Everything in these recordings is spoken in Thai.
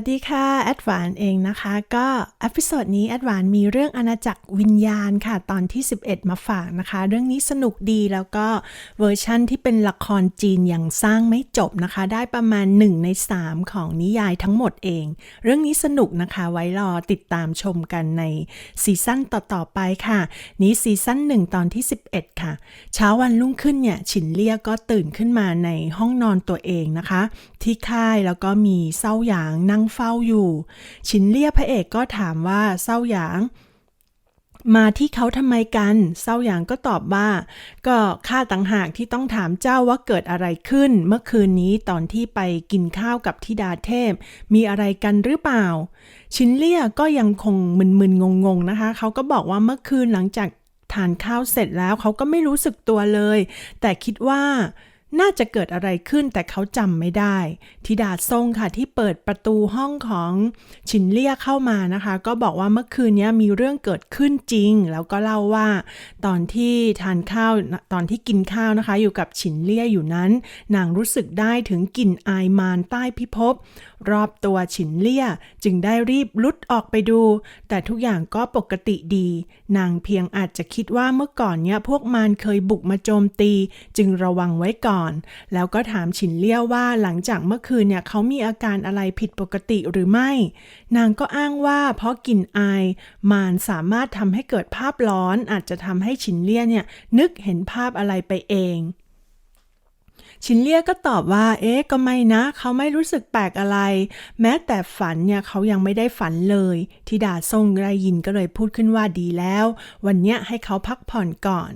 วัสดีค่ะ แอดวานเองนะคะ ก็อพิโซดนี้แอดวานมีเรื่องอาณาจักรวิญญาณค่ะ ตอนที่ 11 มาฝากนะคะ เรื่องนี้สนุกดีแล้วก็เวอร์ชั่นที่เป็นละครจีนอย่างสร้างไม่จบนะคะ ได้ประมาณ 1 ใน 3 ของนิยายทั้งหมดเอง เรื่องนี้สนุกนะคะ ไว้รอติดตามชมกันในซีซั่นต่อ ๆ ไปค่ะ นี้ซีซั่น1ตอนที่ 11 ค่ะ เช้าวันรุ่งขึ้นเนี่ยฉินเลี่ยก็ตื่นขึ้นมาในห้องนอนตัวเองนะคะ ที่ค่ายแล้วก็มีเศร้าหยางนั่งเฝ้าอยู่ ฉินเลี่ยพระเอกก็ถามว่าเศร้าหยาง มาที่เขาทำไมกัน เศร้าหยางก็ตอบว่า ก็ข้าต่างหากที่ต้องถามเจ้าว่าเกิดอะไรขึ้น เมื่อคืนนี้ตอนที่ไปกินข้าวกับทิดาเทพ มีอะไรกันหรือเปล่า ชินเลี่ยก็ยังคงมึนๆงงๆนะคะ เขาก็บอกว่าเมื่อคืนหลังจากทานข้าวเสร็จแล้วเขาก็ไม่รู้สึกตัวเลย แต่คิดว่า น่าจะเกิดอะไรขึ้นแต่เขาจำไม่ได้ธิดาทรงค่ะที่เปิดประตูห้องของฉินเลี่ยเข้ามานะคะ ก็บอกว่าเมื่อคืนนี้มีเรื่องเกิดขึ้นจริง แล้วก็เล่าว่าตอนที่ทานข้าวตอนที่กินข้าวนะคะ อยู่กับฉินเลี่ยอยู่นั้น นางรู้สึกได้ถึงกลิ่นอายมารใต้พิภพรอบตัวฉินเลี่ยจึงได้รีบลุดออกไปดู แต่ทุกอย่างก็ปกติดี นางเพียงอาจจะคิดว่าเมื่อก่อนเนี่ยพวกมารเคยบุกมาโจมตี จึงระวังไว้ก่อนแล้วก็ถามฉินเลี่ยวว่าหลังจากเมื่อคืนเนี่ยเขามีอาการอะไรผิดปกติหรือไม่ นางก็อ้างว่าเพราะกลิ่นอายมานสามารถทำให้เกิดภาพร้อนอาจจะทำให้ฉินเลี่ยเนี่ยนึกเห็นภาพอะไรไปเอง ชินเลียก็ตอบว่า เอ๊ะ ก็ไม่นะ เขาไม่รู้สึกแปลกอะไร แม้แต่ฝันเนี่ยเขายังไม่ได้ฝันเลยทิดาทรงได้ยินก็เลยพูดขึ้นว่าดีแล้ว วันเนี้ยให้เขาพักผ่อนก่อน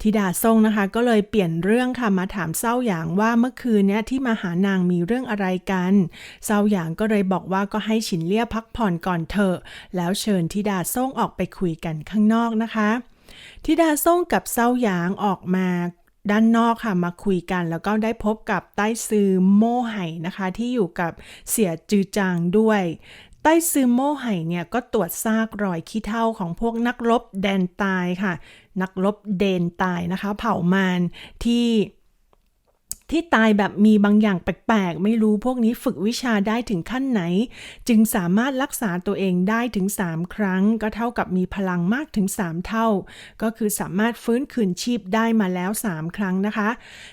ทิดาทรงนะคะ ก็เลยเปลี่ยนเรื่องค่ะมาถามเศร้าหยางว่าเมื่อคืนเนี้ยที่มาหานางมีเรื่องอะไรกันเศร้าหยางก็เลยบอกว่าก็ให้ฉินเลี่ยพักผ่อนก่อนเถอะ แล้วเชิญทิดาทรงออกไปคุยกันข้างนอกนะคะทิดาส่งกับเศร้าหยางออกมา ด้านนอกค่ะมาคุยกันแล้วก็ได้พบกับใต้ซือโม่ไห่นะคะ ที่อยู่กับเสียจือจางด้วย ใต้ซือโม่ไห่เนี่ยก็ตรวจซากรอยขี้เท่าของพวกนักรบแดนตายค่ะ นักรบเดนตายนะคะ เผ่ามารที่ ที่ตายแบบมีบางอย่างแปลกๆ ไม่รู้พวกนี้ฝึกวิชาได้ถึงขั้นไหน จึงสามารถรักษาตัวเองได้ถึง 3 ครั้ง ก็เท่ากับมีพลังมากถึง 3 เท่า ก็คือสามารถฟื้นคืนชีพได้มาแล้ว 3 ครั้งนะคะ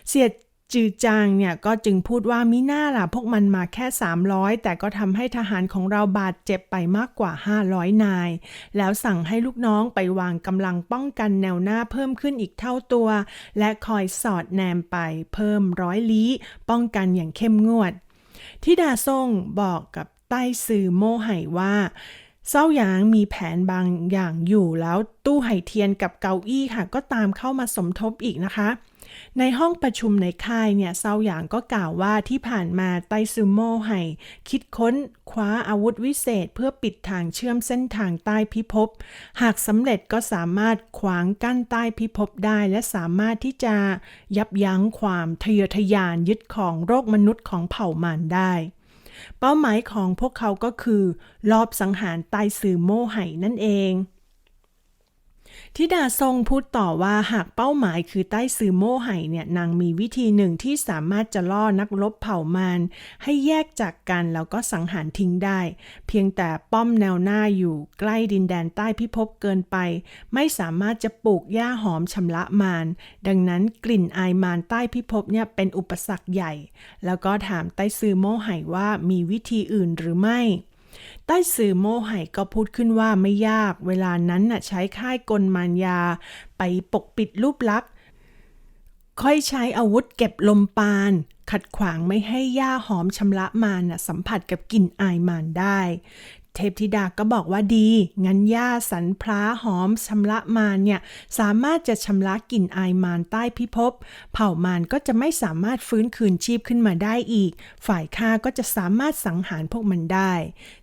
เสีย จือจางเนี่ยก็จึงพูดว่ามิน่าล่ะพวกมันมาแค่ 300 แต่ก็ทำให้ทหารของเราบาดเจ็บไปมากกว่า 500 นาย แล้วสั่งให้ลูกน้องไปวางกำลังป้องกันแนวหน้าเพิ่มขึ้นอีกเท่าตัว และคอยสอดแนมไปเพิ่มร้อยลี้ ป้องกันอย่างเข้มงวด ทิดาซ่งบอกกับใต้สื่อโม่ไห่ว่าเศร้าหยางมีแผนบางอย่างอยู่แล้วตู้ไห่เทียนกับเกาอี้ค่ะ ก็ตามเข้ามาสมทบอีกนะคะ ในห้องประชุมในค่ายเนี่ยเซาหยางก็กล่าวว่าที่ผ่านมาไตซูโมไห่คิดค้นคว้าอาวุธวิเศษเพื่อปิดทางเชื่อมเส้นทางใต้พิภพ หากสำเร็จก็สามารถขวางกั้นใต้พิภพได้และสามารถที่จะยับยั้งความทะเยอทะยานยึดของโรคมนุษย์ของเผ่ามารได้ เป้าหมายของพวกเขาก็คือลอบสังหารไตสือโมไห่นั่นเอง ทิดาทรงพูดต่อว่าหากเป้าหมายคือใต้ซือโม่ไห่เนี่ยนางมีวิธีหนึ่งที่สามารถจะล่อนักรบเผ่ามารให้แยกจากกันแล้วก็สังหารทิ้งได้ เพียงแต่ป้อมแนวหน้าอยู่ใกล้ดินแดนใต้พิภพเกินไป ไม่สามารถจะปลูกหญ้าหอมชำระมารดังนั้นกลิ่นอายมารใต้พิภพเนี่ยเป็นอุปสรรคใหญ่ แล้วก็ถามใต้ซือโม่ไห่ว่ามีวิธีอื่นหรือไม่ ใต้สื่อโมไห่ก็พูดขึ้นว่าไม่ยาก เวลานั้นน่ะใช้ค่ายกลมานยา ไปปกปิดรูปลักษณ์ ค่อยใช้อาวุธเก็บลมปาน ขัดขวางไม่ให้ย่าหอมชำระมานสัมผัสกับกลิ่นอายมานได้ เทพธิดาก็บอกว่าดี งั้นย่าสันพลาหอมชำระมารเนี่ย สามารถจะชำระกลิ่นอายมารใต้พิภพ เผ่ามารก็จะไม่สามารถฟื้นคืนชีพขึ้นมาได้อีก ฝ่ายข้าก็จะสามารถสังหารพวกมันได้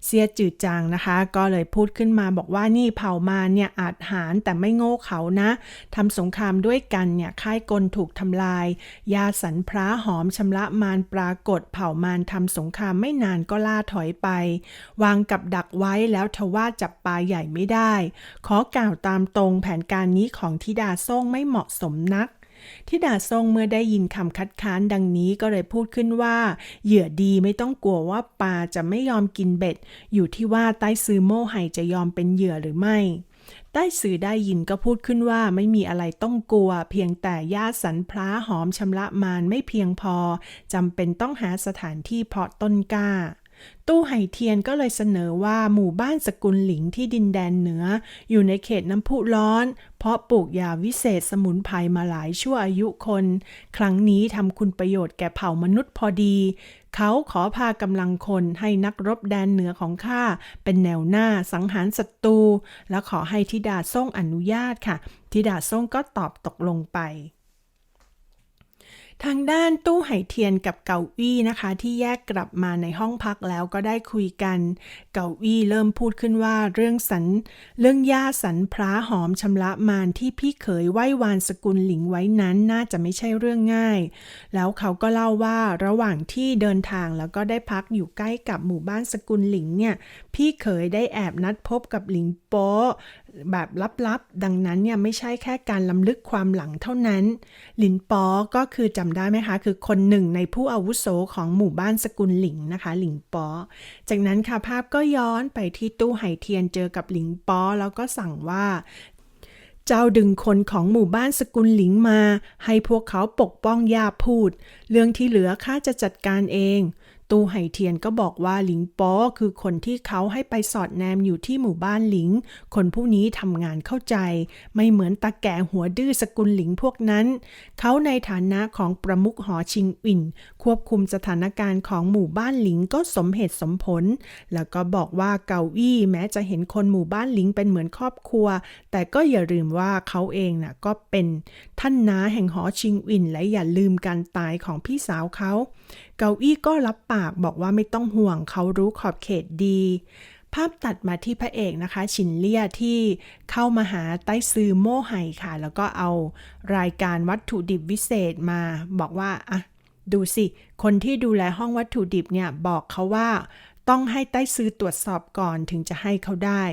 เสียจืดจางนะคะ ก็เลยพูดขึ้นมาบอกว่านี่เผ่ามารเนี่ยอาจหารแต่ไม่โง่เขานะทำสงครามด้วยกันเนี่ยค่ายกลถูกทำลาย ยาสันพระหอมชำระมารปรากฏเผ่ามารทำสงครามไม่นานก็ล่าถอยไป วางกับดักไว้แล้วทว่าจับปลาใหญ่ไม่ได้ ขอกล่าวตามตรงแผนการนี้ของธิดาส่งไม่เหมาะสมนักทิดาทรงเมื่อได้ยินคำคัดค้านดังนี้ก็เลยพูดขึ้นว่า เหยื่อดีไม่ต้องกลัวว่าปลาจะไม่ยอมกินเบ็ด อยู่ที่ว่าใต้ซื้อโม่ไห่จะยอมเป็นเหยื่อหรือไม่ ใต้สื่อได้ยินก็พูดขึ้นว่าไม่มีอะไรต้องกลัว เพียงแต่ญาติสันพล้าหอมชำระมานไม่เพียงพอจำเป็นต้องหาสถานที่เพาะต้นกล้า ตู้ไห่เทียนก็เลยเสนอว่าหมู่บ้านสกุลหลิงที่ดินแดนเหนือ อยู่ในเขตน้ำพุร้อน เพราะปลูกยาวิเศษสมุนไพรมาหลายชั่วอายุคน ครั้งนี้ทำคุณประโยชน์แก่เผ่ามนุษย์พอดี เขาขอพากำลังคนให้นักรบแดนเหนือของข้าเป็นแนวหน้าสังหารศัตรูและขอให้ทิดาส่งอนุญาตค่ะทิดาส่งก็ตอบตกลงไป ทางด้านตู้ไหเทียนกับเกาอี้นะคะ ที่แยกกลับมาในห้องพักแล้วก็ได้คุยกัน เกาอี้เริ่มพูดขึ้นว่าเรื่องสันเรื่องย่าสันพระหอมชำระมารที่พี่เขยไหว้วานสกุลหลิงไว้นั้นน่าจะไม่ใช่เรื่องง่าย แล้วเขาก็เล่าว่าระหว่างที่เดินทางแล้วก็ได้พักอยู่ใกล้กับหมู่บ้านสกุลหลิงเนี่ย พี่เขยได้แอบนัดพบกับหลิงโป๊แบบลับๆ ดังนั้นเนี่ยไม่ใช่แค่การล้ำลึกความหลังเท่านั้น หลินปอก็คือจะำได้ไหมคะ คือคนหนึ่งในผู้อาวุโสของหมู่บ้านสกุลหลิงนะคะ หลิงปอ จากนั้นค่ะภาพก็ย้อนไปที่ตู้ไหเทียนเจอกับหลิงปอ แล้วก็สั่งว่า เจ้าดึงคนของหมู่บ้านสกุลหลิงมา ให้พวกเขาปกป้องยาพูด เรื่องที่เหลือข้าจะจัดการเอง ตู้ไหเทียนก็บอกว่าหลิงป้อคือคนที่เขาให้ไปสอดแนมอยู่ที่หมู่บ้านหลิง คนผู้นี้ทำงานเข้าใจ ไม่เหมือนตาแก่หัวดื้อสกุลหลิงพวกนั้น เขาในฐานะของประมุขหอชิงอินควบคุมสถานการณ์ของหมู่บ้านหลิงก็สมเหตุสมผล แล้วก็บอกว่าเกาอี้แม้จะเห็นคนหมู่บ้านหลิงเป็นเหมือนครอบครัว แต่ก็อย่าลืมว่าเขาเองน่ะก็เป็นท่านน้าแห่งหอชิงอินและอย่าลืมการตายของพี่สาวเขาเกาอี้ก็รับปากบอกว่าไม่ต้องห่วงเขารู้ขอบเขตดี ภาพตัดมาที่พระเอกนะคะ ชินเลียที่เข้ามาหาใต้ซือโม่ไห่ค่ะ แล้วก็เอารายการวัตถุดิบวิเศษมาบอกว่าอะดูสิ คนที่ดูแลห้องวัตถุดิบเนี่ยบอกเขาว่า ต้องให้ใต้ซือตรวจสอบก่อนถึงจะให้เขาได้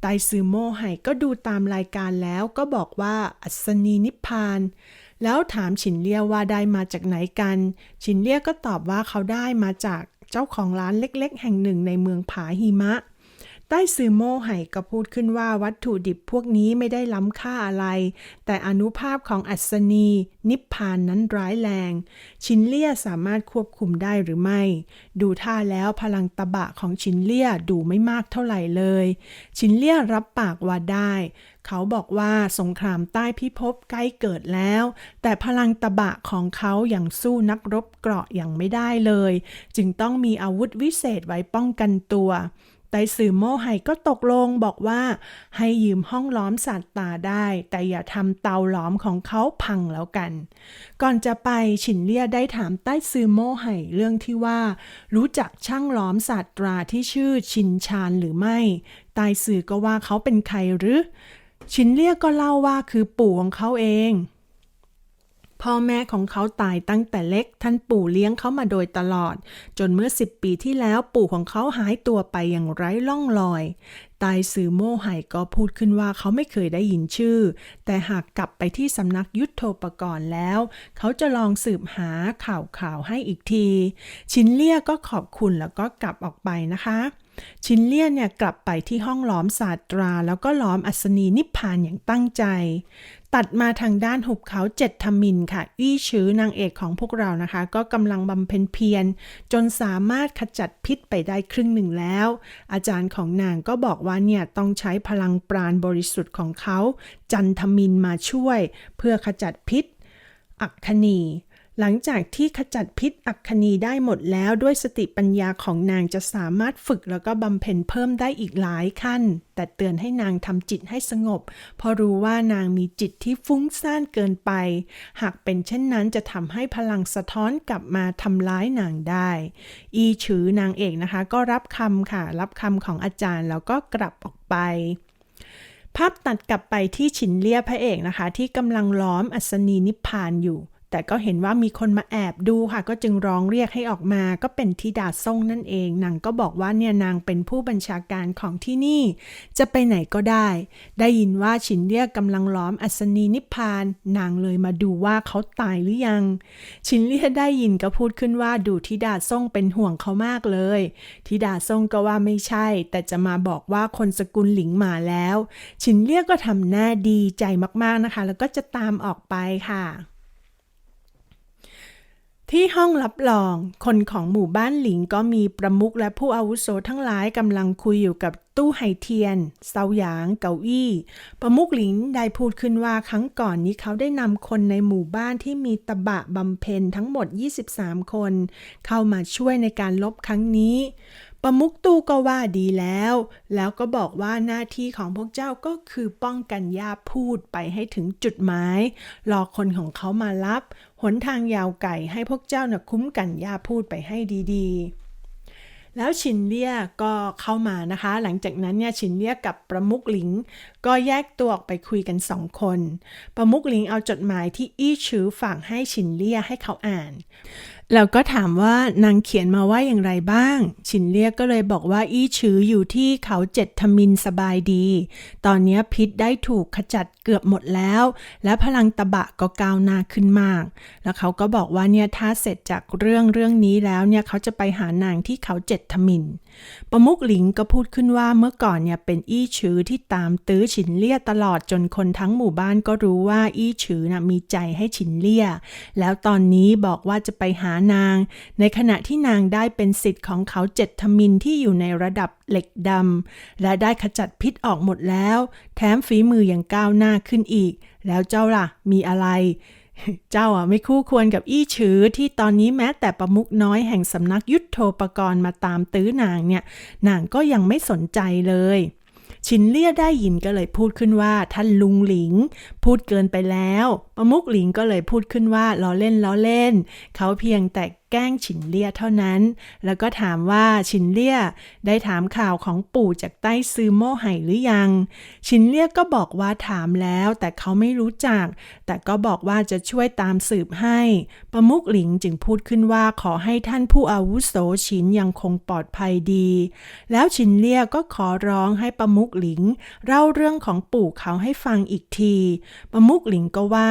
ไตซือโม่ไห่ก็ดูตามรายการแล้วก็บอกว่าอัศนีนิพพาน แล้วถามฉินเลี่ยว่าได้มาจากไหนกัน ฉินเลี่ยก็ตอบว่าเขาได้มาจากเจ้าของร้านเล็กๆ แห่งหนึ่งในเมืองผาหิมะ ใต้ซือโม่ไห่ก็พูดขึ้นว่าวัตถุดิบพวกนี้ไม่ได้ล้ำค่าอะไร แต่อนุภาพของอัศนี นิพพานนั้นร้ายแรง ชินเลี่ยสามารถควบคุมได้หรือไม่ ดูท่าแล้วพลังตะบะของชินเลี่ยดูไม่มากเท่าไหร่เลย ชินเลี่ยรับปากว่าได้ เขาบอกว่าสงครามใต้พิภพใกล้เกิดแล้ว แต่พลังตะบะของเขาอย่างสู้นักรบเกราะอย่างไม่ได้เลย จึงต้องมีอาวุธวิเศษไว้ป้องกันตัว ไตสื่อโม่ไห่ก็ตกลงบอกว่า ให้ยืมห้องล้อมสัตว์ตาได้ แต่อย่าทำเตาล้อมของเขาพังแล้วกัน ก่อนจะไปฉินเลี่ยได้ถามใต้ซือโม่ไห่เรื่องที่ว่า รู้จักช่างล้อมสัตว์ตราที่ชื่อชินชานหรือไม่ใต้สื่อก็ว่าเขาเป็นใครหรือชินเลี่ยก็เล่าว่าคือปู่ของเขาเอง พ่อแม่ของเขาตายตั้งแต่เล็ก ท่านปู่เลี้ยงเขามาโดยตลอด จนเมื่อสิบปีที่แล้วปู่ของเขาหายตัวไปอย่างไร้ล่องรอย ตายสื่อโม่ไห่ก็พูดขึ้นว่าเขาไม่เคยได้ยินชื่อ แต่หากกลับไปที่สำนักยุทโธปกรณ์แล้ว เขาจะลองสืบหาข่าวข่าวให้อีกที ชินเลี่ยก็ขอบคุณแล้วก็กลับออกไปนะคะชินเลี่ยนเนี่ยกลับไปที่ห้องล้อมศาสตรา แล้วก็ล้อมอัศนีนิพพานอย่างตั้งใจ ตัดมาทางด้านหุบเขาเจ็ดทมินค่ะอี้ชื้อนางเอกของพวกเรานะคะ ก็กำลังบำเพ็ญเพียร จนสามารถขจัดพิษไปได้ครึ่งหนึ่งแล้ว อาจารย์ของนางก็บอกว่าเนี่ยต้องใช้พลังปราณบริสุทธิ์ของเขา จันทมินมาช่วย เพื่อขจัดพิษ อักคณี หลังจากที่ขจัดพิษอัคคณีได้หมดแล้วด้วยสติปัญญาของนางจะสามารถฝึกแล้วก็บำเพ็ญเพิ่มได้อีกหลายขั้น แต่เตือนให้นางทำจิตให้สงบ เพราะรู้ว่านางมีจิตที่ฟุ้งซ่านเกินไป หากเป็นเช่นนั้นจะทำให้พลังสะท้อนกลับมาทำร้ายนางได้ อีฉือนางเอกนะคะ ก็รับคำค่ะ รับคำของอาจารย์แล้วก็กลับออกไปภาพตัดกลับไปที่ฉินเลี่ยพระเอกนะคะ ที่กำลังล้อมอัศนีนิพพานอยู่ แต่ก็เห็นว่ามีคนมาแอบดูค่ะ ก็จึงร้องเรียกให้ออกมา ก็เป็นธิดาส่งนั่นเอง นางก็บอกว่าเนี่ยนางเป็นผู้บัญชาการของที่นี่ จะไปไหนก็ได้ ได้ยินว่าฉินเรียกกำลังล้อมอัศนีนิพพาน นางเลยมาดูว่าเขาตายหรือยัง ฉินเรียได้ยินก็พูดขึ้นว่าดูธิดาส่งเป็นห่วงเขามากเลยธิดาส่งก็ว่าไม่ใช่ แต่จะมาบอกว่าคนสกุลหลิงมาแล้ว ฉินเรียกก็ทำหน้าดีใจมากๆนะคะ แล้วก็จะตามออกไปค่ะ ที่ห้องรับรอง คนของหมู่บ้านหลิงก็มีประมุขและผู้อาวุโสทั้งหลายกำลังคุยอยู่กับตู้ไห่เทียน เซาหยาง เกาอี้ ประมุขหลิงได้พูดขึ้นว่าครั้งก่อนนี้เขาได้นำคนในหมู่บ้านที่มีตะบะบำเพ็ญทั้งหมด 23 คน เข้ามาช่วยในการลบครั้งนี้ ประมุกตู้ก็ว่าดีแล้ว แล้วก็บอกว่าหน้าที่ของพวกเจ้าก็คือป้องกันย่าพูดไปให้ถึงจุดหมาย รอคนของเขามารับ หนทางยาวไก่ให้พวกเจ้าน่ะคุ้มกันย่าพูดไปให้ดีๆ แล้วชินเลี่ยก็เข้ามานะคะ หลังจากนั้นเนี่ยชินเลี่ยกับประมุกหลิง ก็แยกตัวออกไปคุยกันสองคน ประมุกหลิงเอาจดหมายที่อี้ชือฝากให้ชินเลี่ยให้เขาอ่าน แล้วก็ถามว่านางเขียนมาว่าอย่างไรบ้าง ชินเลียกก็เลยบอกว่าอี้ชืออยู่ที่เขาเจ็ดทมินสบายดี ตอนนี้พิษได้ถูกขจัดเกือบหมดแล้ว และพลังตะบะก็ก้าวหน้าขึ้นมาก แล้วเขาก็บอกว่าเนี่ยถ้าเสร็จจากเรื่องเรื่องนี้แล้วเนี่ยเขาจะไปหานางที่เขาเจ็ดทมิน ประมุกหลิงก็พูดขึ้นว่าเมื่อก่อนเนี่ยเป็นอี้ชือที่ตามตื้อฉินเลี่ยตลอดจนคนทั้งหมู่บ้านก็รู้ว่าอี้ชือนะมีใจให้ฉินเลี่ย แล้วตอนนี้บอกว่าจะไปหานาง ในขณะที่นางได้เป็นสิทธิ์ของเขาเจ็ดทมินที่อยู่ในระดับเหล็กดำและได้ขจัดพิษออกหมดแล้ว แถมฝีมือยังก้าวหน้าขึ้นอีก แล้วเจ้าล่ะ มีอะไร เจ้าอะไม่คู่ควรกับอี้ชือที่ตอนนี้แม้แต่ประมุกน้อยแห่งสำนักยุทธโธปกรณ์มาตามตื้อนางเนี่ย นางก็ยังไม่สนใจเลยชินเลี่ยได้ยินก็เลยพูดขึ้นว่าท่านลุงหลิง พูดเกินไปแล้ว ประมุกหลิงก็เลยพูดขึ้นว่าล้อเล่นล้อเล่น เขาเพียงแต่ แกล้งฉินเลี่ยเท่านั้น แล้วก็ถามว่าฉินเลี่ยได้ถามข่าวของปู่จากใต้ซือโม่ไห่หรือยัง ฉินเลี่ยก็บอกว่าถามแล้วแต่เขาไม่รู้จัก แต่ก็บอกว่าจะช่วยตามสืบให้ ประมุกหลิงจึงพูดขึ้นว่าขอให้ท่านผู้อาวุโสฉินยังคงปลอดภัยดี แล้วฉินเลี่ยก็ขอร้องให้ประมุกหลิง เล่าเรื่องของปู่เขาให้ฟังอีกที ประมุกหลิงก็ว่า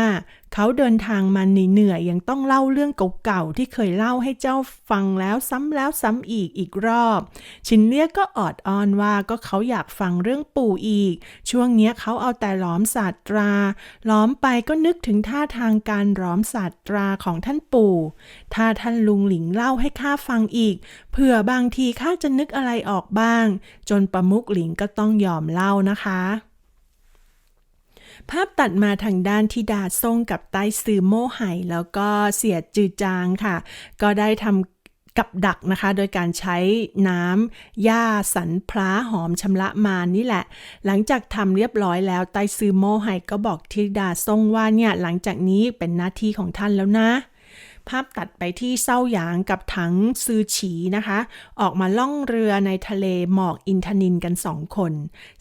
เขาเดินทางมาเหนื่อยยังต้องเล่าเรื่องเก่าๆที่เคยเล่าให้เจ้าฟังแล้วซ้ำแล้วซ้ำอีกอีกรอบ ชินเลียก็ออดอ้อนว่าก็เขาอยากฟังเรื่องปู่อีก ช่วงเนี้ยเขาเอาแต่ล้อมศาสตราล้อมไปก็นึกถึงท่าทางการล้อมศาสตราของท่านปู่ ถ้าท่านลุงหลิงเล่าให้ข้าฟังอีกเผื่อบางทีข้าจะนึกอะไรออกบ้าง จนประมุกหลิงก็ต้องยอมเล่านะคะ ภาพตัดมาทางด้านที่ดาซ่งกับใต้ซือโม่ไห่แล้วก็เสียจือจางค่ะ ก็ได้ทำกับดักนะคะ โดยการใช้น้ำหญ้าสันพล้าหอมชำระมานี่แหละ หลังจากทำเรียบร้อยแล้วไต้ซือโมไห่ก็บอกทิดาซ่งว่าเนี่ยหลังจากนี้เป็นหน้าที่ของท่านแล้วนะ ภาพตัดไปที่เซาหยางกับถังซือฉีนะคะ ออกมาล่องเรือในทะเลหมอกอินทนินกันสองคน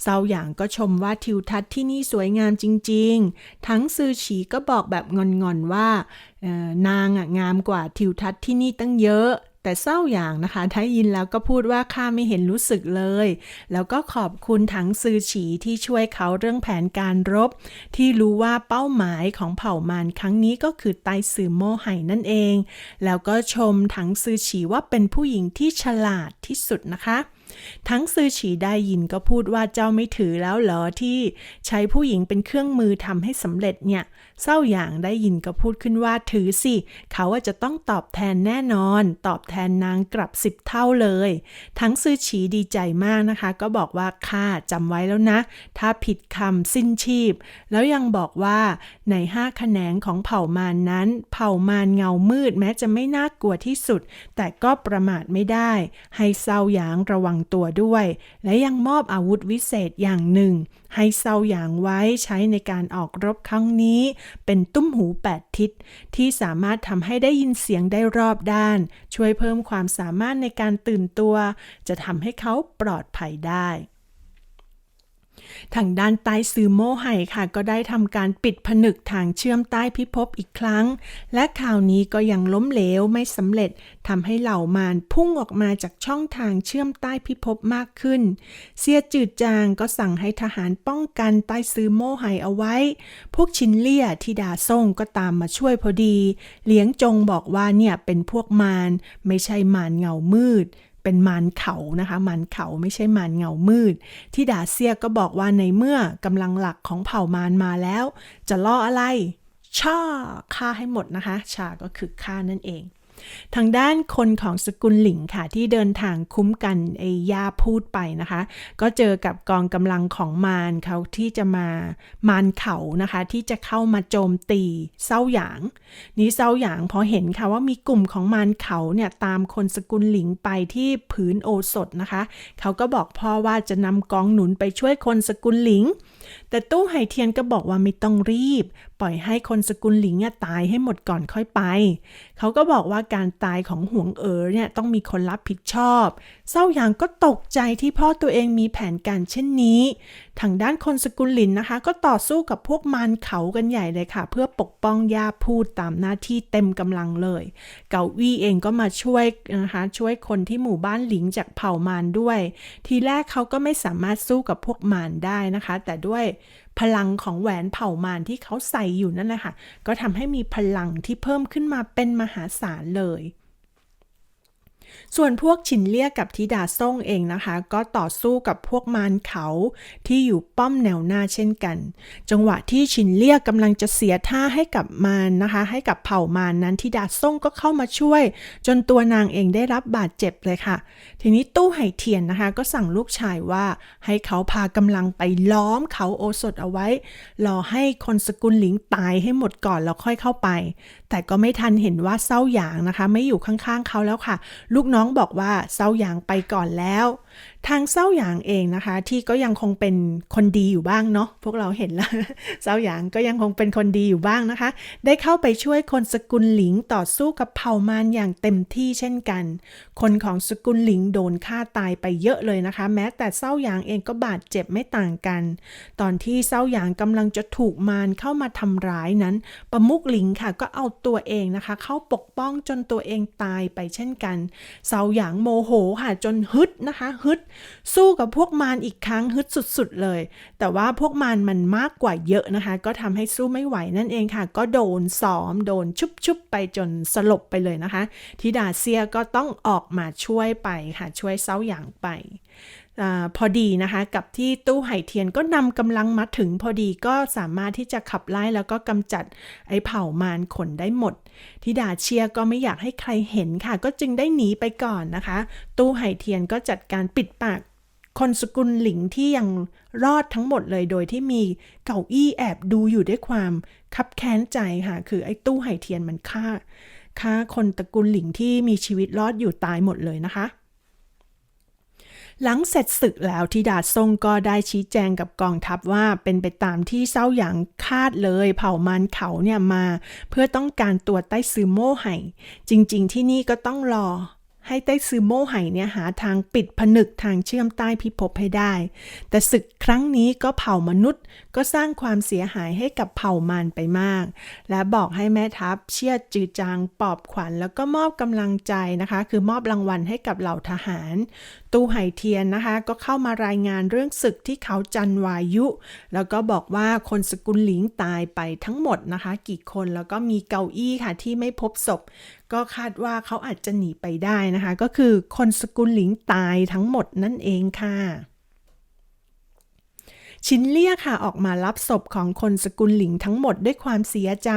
เซาหยางก็ชมว่าทิวทัศน์ที่นี่สวยงามจริง ๆ ทั้งซือฉีก็บอกแบบงอนๆว่า นางอะงามกว่าทิวทัศน์ที่นี่ตั้งเยอะ แต่เศร้าอย่างนะคะถ้ายินแล้วก็พูดว่าข้าไม่เห็นรู้สึกเลย แล้วก็ขอบคุณถังซือฉีที่ช่วยเขาเรื่องแผนการรบ ที่รู้ว่าเป้าหมายของเผ่ามารครั้งนี้ก็คือไต้ซือโมไห่นั่นเอง แล้วก็ชมถังซือฉีว่าเป็นผู้หญิงที่ฉลาดที่สุดนะคะ ทั้งซือฉีได้ยินก็พูดว่าเจ้าไม่ถือแล้วเหรอที่ใช้ผู้หญิงเป็นเครื่องมือทำให้สำเร็จเนี่ยเศร้าอย่างได้ยินก็พูดขึ้นว่าถือสิ เขาว่าจะต้องตอบแทนแน่นอน ตอบแทนนางกลับสิบเท่าเลย ทั้งซือฉีดีใจมากนะคะ ก็บอกว่าข้าจำไว้แล้วนะ ถ้าผิดคำสิ้นชีพ แล้วยังบอกว่าในห้าแขนงของเผ่ามารนั้น เผ่ามารเงามืดแม้จะไม่น่ากลัวที่สุด แต่ก็ประมาทไม่ได้ ให้เศร้าหยางระวังตัวด้วย และยังมอบอาวุธวิเศษอย่างหนึ่ง ให้เซาหยางไว้ใช้ในการออกรบครั้งนี้ เป็นตุ้มหูแปดทิศ ที่สามารถทำให้ได้ยินเสียงได้รอบด้าน ช่วยเพิ่มความสามารถในการตื่นตัว จะทำให้เขาปลอดภัยได้ ทางด้านใต้ซือโมไห่ค่ะ ก็ได้ทำการปิดผนึกทางเชื่อมใต้พิภพอีกครั้ง และข่าวนี้ก็ยังล้มเหลวไม่สำเร็จทำให้เหล่ามารพุ่งออกมาจากช่องทางเชื่อมใต้พิภพมากขึ้น เสียจืดจางก็สั่งให้ทหารป้องกันใต้ซือโมไห่เอาไว้ พวกชินเลี่ยที่ดาซ่งก็ตามมาช่วยพอดีเลี้ยงจงบอกว่าเนี่ยเป็นพวกมารไม่ใช่มารเงามืด เป็นมารเขานะคะมารเขาไม่ใช่มารเงามืด ที่ดาเซียก็บอกว่าในเมื่อกำลังหลักของเผ่ามารมาแล้ว จะล่ออะไรช่อฆ่าให้หมดนะคะ ชาก็คือฆ่านั่นเอง ทางด้านคนของสกุลหลิงค่ะที่เดินทางคุ้มกันไอ้ย่าพูดไปนะคะ ก็เจอกับกองกำลังของมารเขาที่จะมามารเขานะคะ ที่จะเข้ามาโจมตีเศร้าหยาง นี้เศร้าหยางพอเห็นค่ะว่ามีกลุ่มของมารเขาเนี่ยตามคนสกุลหลิงไปที่ผืนโอสถนะคะ เขาก็บอกพ่อว่าจะนำกองหนุนไปช่วยคนสกุลหลิง แต่ตู้ไหเทียนก็บอกว่าไม่ต้องรีบ ปล่อยให้คนสกุลหลิงตายให้หมดก่อนค่อยไป เขาก็บอกว่าการตายของหวงเอ๋อเนี่ยต้องมีคนรับผิดชอบ เศร้าหยางก็ตกใจที่พ่อตัวเองมีแผนการเช่นนี้ทางด้านคนสกุลหลินนะคะ ก็ต่อสู้กับพวกมารเขากันใหญ่เลยค่ะ เพื่อปกป้องย่าพูดตามหน้าที่เต็มกำลังเลย เกาวีเองก็มาช่วยนะคะช่วยคนที่หมู่บ้านหลิงจากเผ่ามารด้วย ทีแรกเขาก็ไม่สามารถสู้กับพวกมารได้นะคะ แต่ด้วยพลังของแหวนเผ่ามารที่เขาใส่อยู่นั่นแหละค่ะก็ทำให้มีพลังที่เพิ่มขึ้นมาเป็นมหาศาลเลย ส่วนพวกฉินเลี่ยกับธิดาซ่งเองนะคะ ก็ต่อสู้กับพวกมารเขาที่อยู่ป้อมแนวหน้าเช่นกัน จังหวะที่ฉินเลี่ยกำลังจะเสียท่าให้กับมารนะคะ ให้กับเผ่ามารนนั้นธิดาซ่งก็เข้ามาช่วย จนตัวนางเองได้รับบาดเจ็บเลยค่ะ ทีนี้ตู้ไหเทียนนะคะ ก็สั่งลูกชายว่าให้เขาพากำลังไปล้อมเขาโอสถเอาไว้รอให้คนสกุลหลิงตายให้หมดก่อนแล้วค่อยเข้าไป แต่ก็ไม่ทันเห็นว่าเศร้าหยางนะคะ ไม่อยู่ข้างๆเขาแล้วค่ะลูกน้องบอกว่าเซาหยางไปก่อนแล้วทางเศร้าหยางเองนะคะ ที่ก็ยังคงเป็นคนดีอยู่บ้างเนาะพวกเราเห็นแล้วเศร้าหยางก็ยังคงเป็นคนดีอยู่บ้างนะคะ ได้เข้าไปช่วยคนสกุลหลิงต่อสู้กับเผ่ามารอย่างเต็มที่เช่นกัน คนของสกุลหลิงโดนฆ่าตายไปเยอะเลยนะคะ แม้แต่เศร้าหยางเองก็บาดเจ็บไม่ต่างกัน ตอนที่เศร้าหยางกำลังจะถูกมารเข้ามาทำร้ายนั้น ประมุกหลิงค่ะก็เอาตัวเองนะคะ เข้าปกป้องจนตัวเองตายไปเช่นกัน เศร้าหยางโมโหค่ะจนฮึดนะคะฮึด สู้กับพวกมารอีกครั้งฮึดสุดๆเลย แต่ว่าพวกมารมันมากกว่าเยอะนะคะ ก็ทำให้สู้ไม่ไหวนั่นเองค่ะ ก็โดนซ้อมโดนชุบๆไปจนสลบไปเลยนะคะ ทิดาเซียก็ต้องออกมาช่วยไปค่ะช่วยเซาหยางไป อพอดีนะคะ กับที่ตู้ไหเทียนก็นำกำลังมาถึงพอดีก็สามารถที่จะขับไล่แล้วก็กำจัดไอ้เผ่ามารขนได้หมดทิดาเชียก็ไม่อยากให้ใครเห็นค่ะ ก็จึงได้หนีไปก่อนนะคะ ตู้ไหเทียนก็จัดการปิดปากคนสกุลหลิงที่ยังรอดทั้งหมดเลยโดยที่มีเก้าอี้แอบดูอยู่ด้วยความคับแค้นใจค่ะ คือไอ้ตู้ไหเทียนมันฆ่าฆ่าคนตระกูลหลิงที่มีชีวิตรอดอยู่ตายหมดเลยนะคะ หลังเสร็จศึกแล้วทิดาซ่งก็ได้ชี้แจงกับกองทัพว่าเป็นไปตามที่เศร้าหยางคาดเลยเผ่ามานเขาเนี่ยมา เพื่อต้องการตัวใต้ซือโม่ไห่จริง ๆ ที่นี่ก็ต้องรอ ให้ใต้ซือโม่ไห่เนี่ยหาทางปิดผนึกทางเชื่อมใต้พิภพให้ได้ แต่ศึกครั้งนี้ก็เผ่ามนุษย์ ก็สร้างความเสียหายให้กับเผ่ามารไปมาก และบอกให้แม่ทัพเชียดจือจางปอบขวัญ แล้วก็มอบกำลังใจนะคะ คือมอบรางวัลให้กับเหล่าทหาร ตูไห่เทียนนะคะ ก็เข้ามารายงานเรื่องศึกที่เขาจันวายุ แล้วก็บอกว่าคนสกุลหลิงตายไปทั้งหมดนะคะ กี่คนแล้วก็มีเกาอี้ค่ะที่ไม่พบศพ ก็คาดว่าเขาอาจจะหนีไปได้นะคะ ก็คือคนสกุลหลิงตายทั้งหมดนั่นเองค่ะ ชินเลี่ยค่ะออกมารับศพของคนสกุลหลิงทั้งหมดด้วยความเสียใจ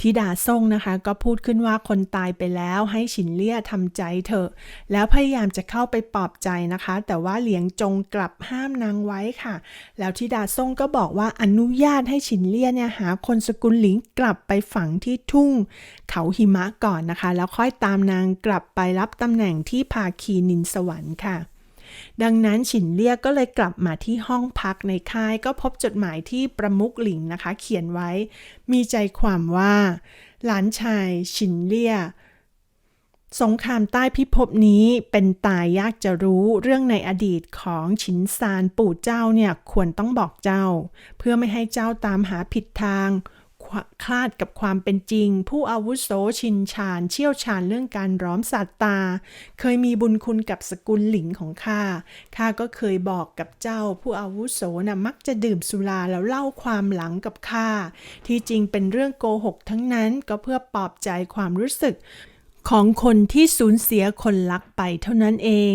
ทิดาซ่งนะคะ ก็พูดขึ้นว่าคนตายไปแล้วให้ชินเลี่ยทำใจเถอะ แล้วพยายามจะเข้าไปปลอบใจนะคะ แต่ว่าเหลียงจงกลับห้ามนางไว้ค่ะ แล้วทิดาซ่งก็บอกว่าอนุญาตให้ชินเลี่ยเนี่ยหาคนสกุลหลิงกลับไปฝังที่ทุ่ง เขาหิมะก่อนนะคะ แล้วค่อยตามนางกลับไปรับตำแหน่งที่ภาคีนินสวรรค์ค่ะ ดังนั้นฉินเลี่ยก็เลยกลับมาที่ห้องพักในค่ายก็พบจดหมายที่ประมุกหลิงนะคะ เขียนไว้ มีใจความว่า หลานชายฉินเลี่ยสงครามใต้พิภพนี้เป็นตายยากจะรู้เรื่องในอดีตของฉินซานปู่เจ้าเนี่ยควรต้องบอกเจ้า เพื่อไม่ให้เจ้าตามหาผิดทาง คลาดกับความเป็นจริง ผู้อาวุโสชินชาญเชี่ยวชาญเรื่องการร้อมสัตตา เคยมีบุญคุณกับสกุลหลิงของข้าข้าก็เคยบอกกับเจ้า ผู้อาวุโสนะ่ะมักจะดื่มสุราแล้วเล่าความหลังกับข้าที่จริงเป็นเรื่องโกหกทั้งนั้นก็เพื่อปลอบใจความรู้สึกของคนที่สูญเสียคนรักไปเท่านั้นเอง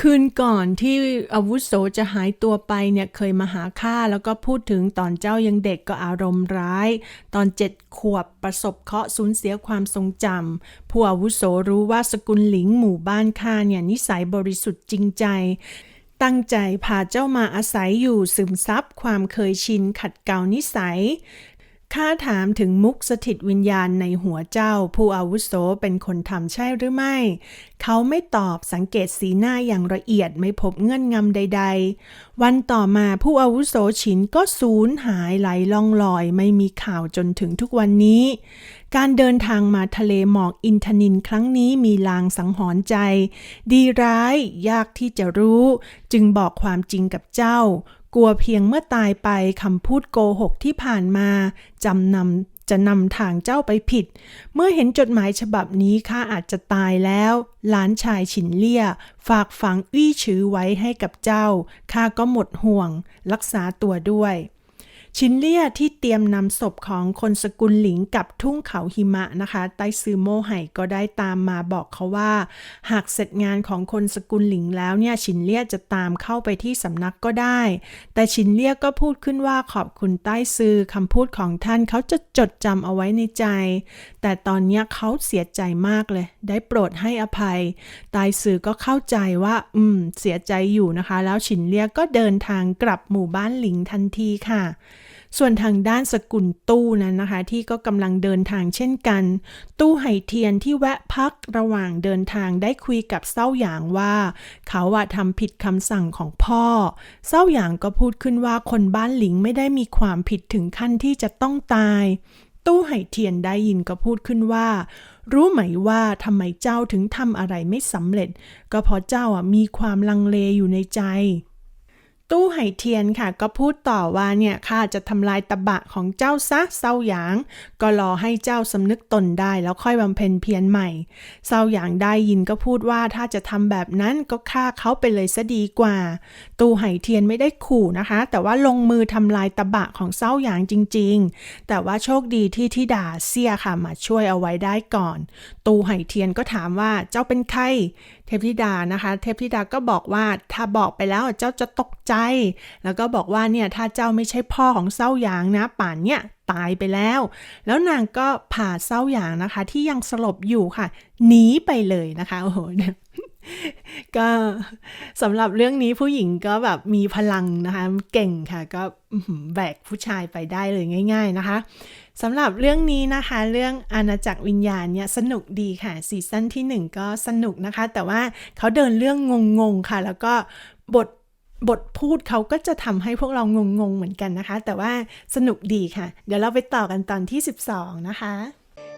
คืนก่อนที่อาวุโสจะหายตัวไปเนี่ยเคยมาหาข้าแล้วก็พูดถึงตอนเจ้ายังเด็กก็อารมณ์ร้าย ตอนเจ็ดขวบประสบเคราะห์สูญเสียความทรงจำผู้อาวุโสรู้ว่าสกุลหลิงหมู่บ้านข้าเนี่ยนิสัยบริสุทธิ์จริงใจ ตั้งใจพาเจ้ามาอาศัยอยู่ซึมซับความเคยชินขัดเกลานิสัย ข้าถามถึงมุกสถิตวิญญาณในหัวเจ้า ผู้อาวุโสเป็นคนทำใช่หรือไม่ เขาไม่ตอบสังเกตสีหน้าอย่างละเอียดไม่พบเงื่อนงำใด ๆ วันต่อมาผู้อาวุโสฉินก็สูญหายไหลล่องลอยไม่มีข่าวจนถึงทุกวันนี้ การเดินทางมาทะเลหมอกอินทนินครั้งนี้มีลางสังหรณ์ใจ ดีร้ายยากที่จะรู้ จึงบอกความจริงกับเจ้า กลัวเพียงเมื่อตายไปคำพูดโกหกที่ผ่านมาจำนำจะนำทางเจ้าไปผิด เมื่อเห็นจดหมายฉบับนี้ข้าอาจจะตายแล้ว หลานชายฉินเลี่ย ฝากฝังอี้ชื้อไว้ให้กับเจ้าข้าก็หมดห่วง รักษาตัวด้วย ชินเลี่ยที่เตรียมนำศพของคนสกุลหลิงกับทุ่งเขาหิมะนะคะ ไต้ซือโมไห่ก็ได้ตามมาบอกเขาว่า หากเสร็จงานของคนสกุลหลิงแล้วเนี่ยชินเลี่ยจะตามเข้าไปที่สำนักก็ได้ แต่ชินเลี่ยก็พูดขึ้นว่าขอบคุณใต้ซือคำพูดของท่านเขาจะจดจำเอาไว้ในใจ แต่ตอนนี้เขาเสียใจมากเลย ได้โปรดให้อภัยใต้ซือก็เข้าใจว่า อืม เสียใจอยู่นะคะ แล้วชินเลี่ยก็เดินทางกลับหมู่บ้านหลิงทันทีค่ะ ส่วนทางด้านสกุลตู้นั้นนะคะ ที่ก็กำลังเดินทางเช่นกัน ตู้ไหเทียนที่แวะพักระหว่างเดินทางได้คุยกับเศร้าหยางว่า เขาอะทำผิดคำสั่งของพ่อ เศร้าหยางก็พูดขึ้นว่าคนบ้านหลิงไม่ได้มีความผิดถึงขั้นที่จะต้องตาย ตู้ไหเทียนได้ยินก็พูดขึ้นว่ารู้ไหมว่าทำไมเจ้าถึงทำอะไรไม่สำเร็จ ก็เพราะเจ้าอะมีความลังเลอยู่ในใจ ตู้ไหเทียนค่ะ ก็พูดต่อว่าเนี่ยข้าจะทำลายตะบะของเจ้าซะเศร้าหยาง ก็รอให้เจ้าสำนึกตนได้แล้วค่อยบำเพ็ญเพียรใหม่เศร้าหยางได้ยินก็พูดว่าถ้าจะทำแบบนั้นก็ฆ่าเขาไปเลยซะดีกว่า ตู้ไหเทียนไม่ได้ขู่นะคะ แต่ว่าลงมือทำลายตะบะของเศร้าหยางจริง ๆ แต่ว่าโชคดีที่ทิดาเซียค่ะมาช่วยเอาไว้ได้ก่อน ตูไหเทียนก็ถามว่าเจ้าเป็นใครเทพธิดานะคะ เทพธิดาก็บอกว่าถ้าบอกไปแล้วเจ้าจะตกใจ แล้วก็บอกว่าเนี่ยถ้าเจ้าไม่ใช่พ่อของเศร้าหยางนะ ป่านเนี่ยตายไปแล้ว แล้วนางก็พาเศร้าหยางนะคะ ที่ยังสลบอยู่ค่ะหนีไปเลยนะคะโอ้โหเนี่ย ก็สำหรับเรื่องนี้ผู้หญิงก็แบบมีพลังนะคะ เก่งค่ะ ก็แบกผู้ชายไปได้เลยง่าย ๆนะคะสำหรับเรื่องนี้นะคะ เรื่องอาณาจักรวิญญาณเนี่ยสนุกดีค่ะซีซั่นที่ 1 ก็สนุกนะคะ แต่ว่าเขาเดินเรื่องงงๆค่ะ แล้วก็บทบทพูดเขาก็จะทำให้พวกเรางงๆเหมือนกันนะคะ แต่ว่าสนุกดีค่ะ เดี๋ยวเราไปต่อกันตอนที่ 12 นะคะ